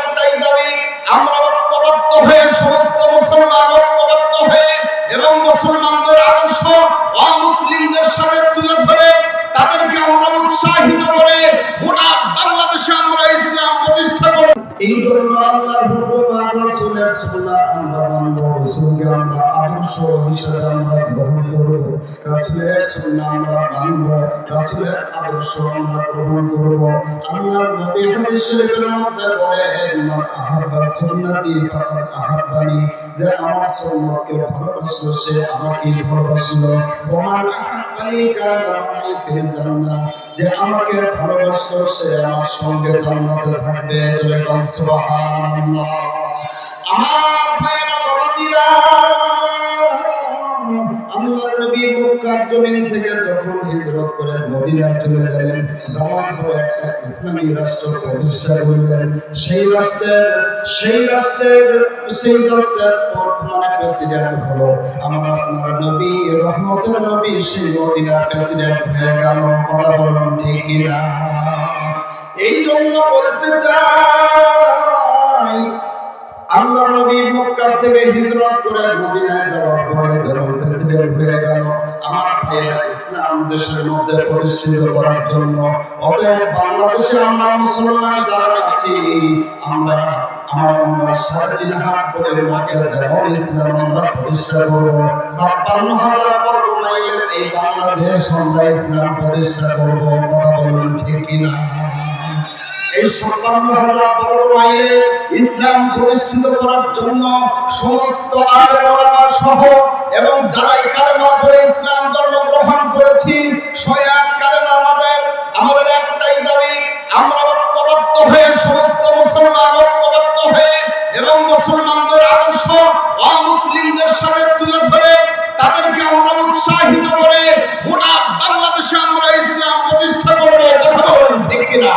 একটাই দাবি আমরা জন্য আল্লাহ হুকুম আর রাসূলের সুন্নাহ আমরা মানব, রাসূলকে আমরা আদর্শ হিসেবে আমরা গ্রহণ করব। রাসূলের সুন্নাহ আমরা মানব, রাসূলের আদর্শ আমরা গ্রহণ করব। আল্লাহর আহাব্বা যে আমার সুন্নতকে ভালোবাসলো, সে আমাকে ভালোবাসলো। ওমান আহাব্বানি যে আমাকে ভালোবাসলো সে আমার সঙ্গে জান্নাতে থাকবে। আমার ভাইরা জমিন থেকে যখন হিজরত করে মদিনায় চলে গেলেন পর একটা ইসলামী রাষ্ট্র প্রতিষ্ঠা করলেন। সেই রাষ্ট্রের সেই রাষ্ট্রের সেই রাষ্ট্রের বর্তমানে প্রেসিডেন্ট হলো আমার আপনার নবী, রহমতের নবী। সেই মদিনার প্রেসিডেন্ট হয়ে গেল, কথা বলুন ঠিক কিনা? এই জন্য বলতে চাই আল্লাহ নবী মক্কা থেকে হিজরত করে মদিনায় যাওয়ার পরে যখন প্রেসিডেন্ট হয়ে গেল। আমার ভাইয়েরা ইসলাম দেশের মধ্যে প্রতিষ্ঠিত করার জন্য। অতএব বাংলাদেশে আমরা মুসলমান যারা আমরা আমার আমরা সাড়ে তিন হাত করে মাকে যেমন ইসলাম আমরা প্রতিষ্ঠা করব, ছাপ্পান্ন হাজার বর্গ মাইলের এই বাংলাদেশ আমরা ইসলাম প্রতিষ্ঠা করব। কথা বলুন ঠিক কিনা? এই ছাপ্পান্ন হাজার মাইলে ইসলাম প্রতিষ্ঠিত করার জন্য সমস্ত আলেমা সহ এবং যারা এই কালেমা পড়ে ইসলাম ধর্ম গ্রহণ করেছি সয়াক কালেমা আমাদের আমাদের একটাই দাবি, আমরা ঐক্যবদ্ধ হয়ে সমস্ত মুসলমান ঐক্যবদ্ধ হয়ে এবং মুসলমানদের আদর্শ অমুসলিমদের সাথে তুলে ধরে তাদেরকে আমরা উৎসাহিত করে গোটা বাংলাদেশে আমরা ইসলাম প্রতিষ্ঠা করব কথা ঠিক কিনা?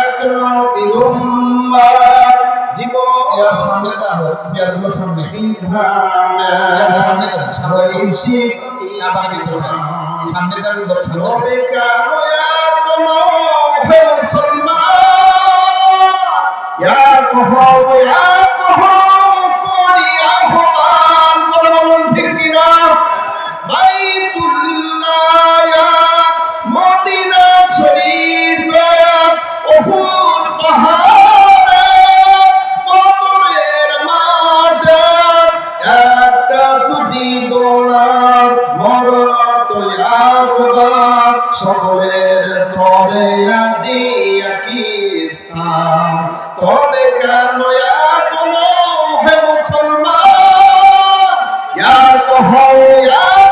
সামনে দাও চেয়ারগুলো সামনে সামনে দাও সামনে ভিতরে সামনে ইয়া হে মুসলমান সকলের তরে আজি একই স্থান। তবে কেন হে মুসলমান? ইয়ার কহ ইয়ার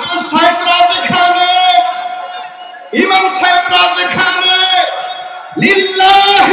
হাফেজ সাহেবরা যেখানে ইমাম সাহেবরা যেখানে লিল্লাহ